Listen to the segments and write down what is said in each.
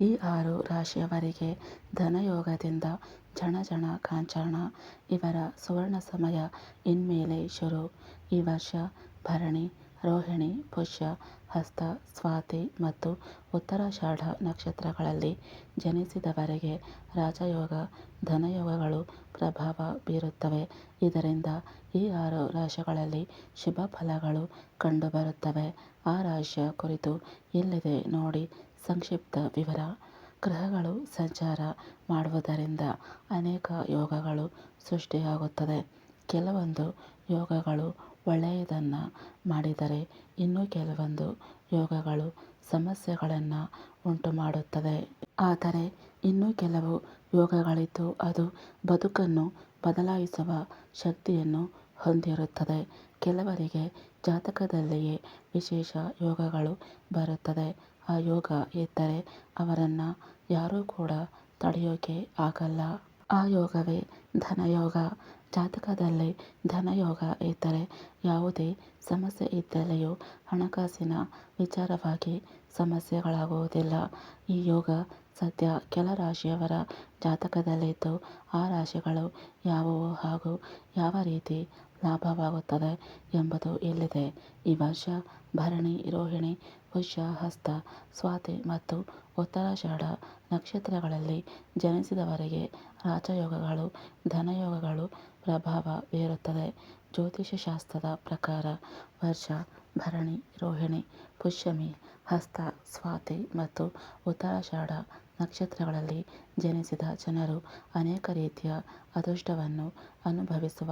ಈ ಆರು ರಾಶಿಯವರಿಗೆ ಧನಯೋಗದಿಂದ ಝಣ ಝಣ ಕಾಂಚಾಣ ಇವರ ಸುವರ್ಣ ಸಮಯ ಇನ್ಮೇಲೆ ಶುರು. ಈ ವರ್ಷ ಭರಣಿ, ರೋಹಿಣಿ, ಪುಷ್ಯ, ಹಸ್ತ, ಸ್ವಾತಿ ಮತ್ತು ಉತ್ತರಾಷಾಢ ನಕ್ಷತ್ರಗಳಲ್ಲಿ ಜನಿಸಿದವರಿಗೆ ರಾಜಯೋಗ, ಧನಯೋಗಗಳು ಪ್ರಭಾವ ಬೀರುತ್ತವೆ. ಇದರಿಂದ ಈ ಆರು ರಾಶಿಗಳಲ್ಲಿ ಶುಭ ಫಲಗಳು ಕಂಡುಬರುತ್ತವೆ. ಆ ರಾಶಿಯ ಕುರಿತು ಇಲ್ಲಿದೆ ನೋಡಿ. ಸಂಕ್ಷಿಪ್ತ ವಿವರ. ಗ್ರಹಗಳು ಸಂಚಾರ ಮಾಡುವುದರಿಂದ ಅನೇಕ ಯೋಗಗಳು ಸೃಷ್ಟಿಯಾಗುತ್ತದೆ. ಕೆಲವೊಂದು ಯೋಗಗಳು ಒಳ್ಳೆಯದನ್ನು ಮಾಡಿದರೆ ಇನ್ನು ಕೆಲವೊಂದು ಯೋಗಗಳು ಸಮಸ್ಯೆಗಳನ್ನು ಉಂಟುಮಾಡುತ್ತದೆ. ಆದರೆ ಇನ್ನು ಕೆಲವು ಯೋಗಗಳಿದ್ದು ಅದು ಬದುಕನ್ನು ಬದಲಾಯಿಸುವ ಶಕ್ತಿಯನ್ನು ಹೊಂದಿರುತ್ತದೆ. ಕೆಲವರಿಗೆ ಜಾತಕದಲ್ಲಿಯೇ ವಿಶೇಷ ಯೋಗಗಳು ಬರುತ್ತದೆ. ಯೋಗ ಇದ್ದರೆ ಅವರನ್ನು ಯಾರೂ ಕೂಡ ತಡೆಯೋಕೆ ಆಗಲ್ಲ. ಆ ಯೋಗವೇ ಧನಯೋಗ. ಜಾತಕದಲ್ಲಿ ಧನಯೋಗ ಇದ್ದರೆ ಯಾವುದೇ ಸಮಸ್ಯೆ ಇದ್ದಲ್ಲಿಯೂ ಹಣಕಾಸಿನ ವಿಚಾರವಾಗಿ ಸಮಸ್ಯೆಗಳಾಗುವುದಿಲ್ಲ. ಈ ಯೋಗ ಸದ್ಯ ಕೆಲ ರಾಶಿಯವರ ಜಾತಕದಲ್ಲಿದ್ದು, ಆ ರಾಶಿಗಳು ಯಾವುವು ಹಾಗೂ ಯಾವ ರೀತಿ ಲಾಭವಾಗುತ್ತದೆ ಎಂಬುದು ಇಲ್ಲಿದೆ. ಈ ವರ್ಷ ಭರಣಿ, ರೋಹಿಣಿ ಪುಷ್ಯ ಹಸ್ತ ಸ್ವಾತಿ ಮತ್ತು ಉತ್ತರಾಷಾಢ ನಕ್ಷತ್ರಗಳಲ್ಲಿ ಜನಿಸಿದವರಿಗೆ ರಾಜಯೋಗಗಳು, ಧನಯೋಗಗಳು ಪ್ರಭಾವ ಬೀರುತ್ತದೆ. ಜ್ಯೋತಿಷ್ಯಶಾಸ್ತ್ರದ ಪ್ರಕಾರ ವರ್ಷ ಭರಣಿ, ರೋಹಿಣಿ, ಪುಷ್ಯಮಿ, ಹಸ್ತ, ಸ್ವಾತಿ ಮತ್ತು ಉತ್ತರಾಷಾಢ ನಕ್ಷತ್ರಗಳಲ್ಲಿ ಜನಿಸಿದ ಜನರು ಅನೇಕ ರೀತಿಯ ಅದೃಷ್ಟವನ್ನು ಅನುಭವಿಸುವ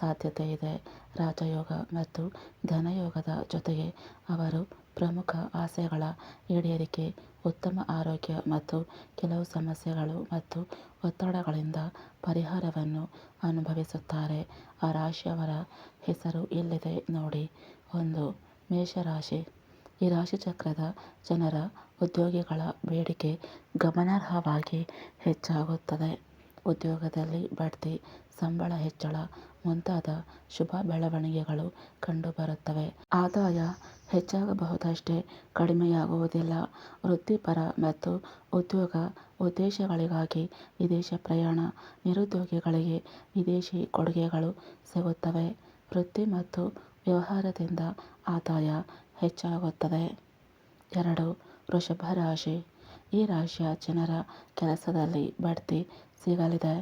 ಸಾಧ್ಯತೆ ಇದೆ. ರಾಜಯೋಗ ಮತ್ತು ಧನಯೋಗದ ಜೊತೆಗೆ ಅವರು ಪ್ರಮುಖ ಆಸೆಗಳ ಈಡೇರಿಕೆ, ಉತ್ತಮ ಆರೋಗ್ಯ ಮತ್ತು ಕೆಲವು ಸಮಸ್ಯೆಗಳು ಮತ್ತು ಒತ್ತಡಗಳಿಂದ ಪರಿಹಾರವನ್ನು ಅನುಭವಿಸುತ್ತಾರೆ. ಆ ರಾಶಿಯವರ ಹೆಸರು ಇಲ್ಲಿದೆ ನೋಡಿ. ಒಂದು ಮೇಷರಾಶಿ. ಈ ರಾಶಿಚಕ್ರದ ಜನರ ಉದ್ಯೋಗಿಗಳ ಬೇಡಿಕೆ ಗಮನಾರ್ಹವಾಗಿ ಹೆಚ್ಚಾಗುತ್ತದೆ. ಉದ್ಯೋಗದಲ್ಲಿ ಬಡ್ತಿ, ಸಂಬಳ ಹೆಚ್ಚಳ ಮುಂತಾದ ಶುಭ ಬೆಳವಣಿಗೆಗಳು ಕಂಡುಬರುತ್ತವೆ. ಆದಾಯ ಹೆಚ್ಚಾಗಬಹುದಷ್ಟೇ ಕಡಿಮೆಯಾಗುವುದಿಲ್ಲ. ವೃತ್ತಿಪರ ಮತ್ತು ಉದ್ಯೋಗ ಉದ್ದೇಶಗಳಿಗಾಗಿ ವಿದೇಶ ಪ್ರಯಾಣ, ನಿರುದ್ಯೋಗಿಗಳಿಗೆ ವಿದೇಶಿ ಕೊಡುಗೆಗಳು ಸಿಗುತ್ತವೆ. ವೃತ್ತಿ ಮತ್ತು ವ್ಯವಹಾರದಿಂದ ಆದಾಯ ಹೆಚ್ಚಾಗುತ್ತದೆ. ಎರಡು, ವೃಷಭ ರಾಶಿ. ಈ ರಾಶಿಯ ಜನರ ಕೆಲಸದಲ್ಲಿ ಬಡ್ತಿ ಸಿಗಲಿದೆ.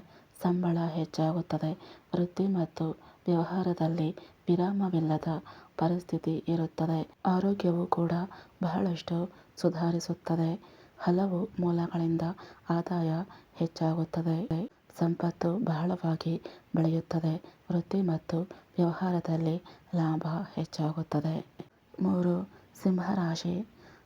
ಸಂಬಳ ಹೆಚ್ಚಾಗುತ್ತದೆ. ವೃತ್ತಿ ಮತ್ತು ವ್ಯವಹಾರದಲ್ಲಿ ವಿರಾಮವಿಲ್ಲದ ಪರಿಸ್ಥಿತಿ ಇರುತ್ತದೆ. ಆರೋಗ್ಯವು ಕೂಡ ಬಹಳಷ್ಟು ಸುಧಾರಿಸುತ್ತದೆ. ಹಲವು ಮೂಲಗಳಿಂದ ಆದಾಯ ಹೆಚ್ಚಾಗುತ್ತದೆ. ಸಂಪತ್ತು ಬಹಳವಾಗಿ ಬೆಳೆಯುತ್ತದೆ. ವೃತ್ತಿ ಮತ್ತು ವ್ಯವಹಾರದಲ್ಲಿ ಲಾಭ ಹೆಚ್ಚಾಗುತ್ತದೆ. ಮೂರು ಸಿಂಹರಾಶಿ.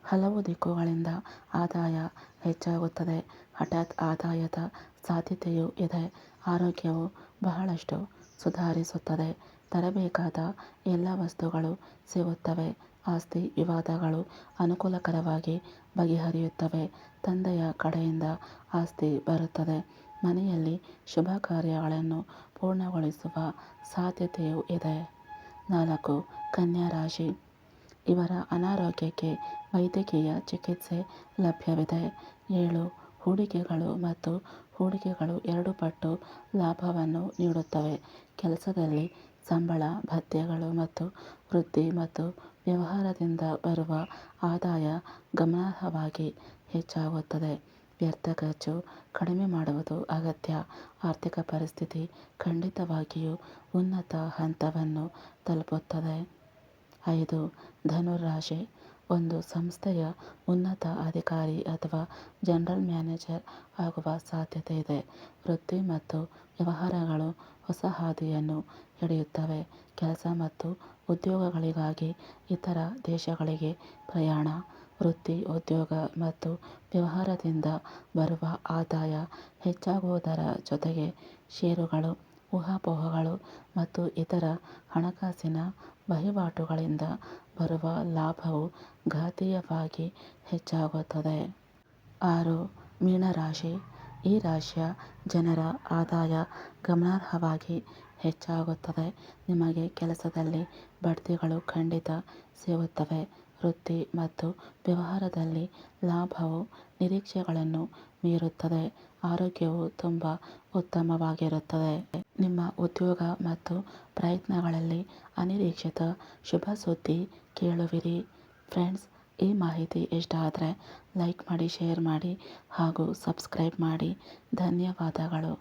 ಹಲವು ದಿಕ್ಕುಗಳಿಂದ ಆದಾಯ ಹೆಚ್ಚಾಗುತ್ತದೆ. ಹಠಾತ್ ಆದಾಯದ ಸಾಧ್ಯತೆಯೂ ಇದೆ. ಆರೋಗ್ಯವು ಬಹಳಷ್ಟು ಸುಧಾರಿಸುತ್ತದೆ. ತರಬೇಕಾದ ಎಲ್ಲ ವಸ್ತುಗಳು ಸಿಗುತ್ತವೆ. ಆಸ್ತಿ ವಿವಾದಗಳು ಅನುಕೂಲಕರವಾಗಿ ಬಗೆಹರಿಯುತ್ತವೆ. ತಂದೆಯ ಕಡೆಯಿಂದ ಆಸ್ತಿ ಬರುತ್ತದೆ. ಮನೆಯಲ್ಲಿ ಶುಭ ಕಾರ್ಯಗಳನ್ನು ಪೂರ್ಣಗೊಳಿಸುವ ಸಾಧ್ಯತೆಯೂ ಇದೆ. ನಾಲ್ಕು ಕನ್ಯಾ ರಾಶಿ ಇವರ ಅನಾರೋಗ್ಯಕ್ಕೆ ವೈದ್ಯಕೀಯ ಚಿಕಿತ್ಸೆ ಲಭ್ಯವಿದೆ. ಏಳು, ಹೂಡಿಕೆಗಳು ಮತ್ತು ಹೂಡಿಕೆಗಳು ಎರಡು ಪಟ್ಟು ಲಾಭವನ್ನು ನೀಡುತ್ತವೆ. ಕೆಲಸದಲ್ಲಿ ಸಂಬಳ, ಭತ್ಯೆಗಳು ಮತ್ತು ವೃದ್ಧಿ ಮತ್ತು ವ್ಯವಹಾರದಿಂದ ಬರುವ ಆದಾಯ ಗಮನಾರ್ಹವಾಗಿ ಹೆಚ್ಚಾಗುತ್ತದೆ. ವ್ಯರ್ಥ ಖರ್ಚು ಕಡಿಮೆ ಮಾಡುವುದು ಅಗತ್ಯ. ಆರ್ಥಿಕ ಪರಿಸ್ಥಿತಿ ಖಂಡಿತವಾಗಿಯೂ ಉನ್ನತ ಹಂತವನ್ನು ತಲುಪುತ್ತದೆ. ಐದು ಧನುರಾಶಿ. ಒಂದು ಸಂಸ್ಥೆಯ ಉನ್ನತ ಅಧಿಕಾರಿ ಅಥವಾ ಜನರಲ್ ಮ್ಯಾನೇಜರ್ ಆಗುವ ಸಾಧ್ಯತೆ ಇದೆ. ವೃತ್ತಿ ಮತ್ತು ವ್ಯವಹಾರಗಳು ಹೊಸ ಹಾದಿಯನ್ನು ಹಿಡಿಯುತ್ತವೆ ಕೆಲಸ ಮತ್ತು ಉದ್ಯೋಗಗಳಿಗಾಗಿ ಇತರ ದೇಶಗಳಿಗೆ ಪ್ರಯಾಣ, ವೃತ್ತಿ, ಉದ್ಯೋಗ ಮತ್ತು ವ್ಯವಹಾರದಿಂದ ಬರುವ ಆದಾಯ ಹೆಚ್ಚಾಗುವುದರ ಜೊತೆಗೆ ಷೇರುಗಳು, ಊಹಾಪೋಹಗಳು ಮತ್ತು ಇತರ ಹಣಕಾಸಿನ ವಹಿವಾಟುಗಳಿಂದ ಬರುವ ಲಾಭವು ಘಾತೀಯವಾಗಿ ಹೆಚ್ಚಾಗುತ್ತದೆ. ಆರು ಮೀನರಾಶಿ ಈ ರಾಶಿಯ ಜನರ ಆದಾಯ ಗಮನಾರ್ಹವಾಗಿ ಹೆಚ್ಚಾಗುತ್ತದೆ. ನಿಮಗೆ ಕೆಲಸದಲ್ಲಿ ಬಡ್ತಿಗಳು ಖಂಡಿತ ಸಿಗುತ್ತವೆ. ವೃತ್ತಿ ಮತ್ತು ವ್ಯವಹಾರದಲ್ಲಿ ಲಾಭವು ನಿರೀಕ್ಷೆಗಳನ್ನು ಮೀರುತ್ತದೆ. ಆರೋಗ್ಯವು ತುಂಬ ಉತ್ತಮವಾಗಿರುತ್ತದೆ. ನಿಮ್ಮ ಉದ್ಯೋಗ ಮತ್ತು ಪ್ರಯತ್ನಗಳಲ್ಲಿ ಅನಿರೀಕ್ಷಿತ ಶುಭ ಸುದ್ದಿ ಕೇಳುವಿರಿ. ಫ್ರೆಂಡ್ಸ್, ಈ ಮಾಹಿತಿ ಇಷ್ಟ ಆದರೆ ಲೈಕ್ ಮಾಡಿ, ಶೇರ್ ಮಾಡಿ ಹಾಗೂ ಸಬ್ಸ್ಕ್ರೈಬ್ ಮಾಡಿ. ಧನ್ಯವಾದಗಳು.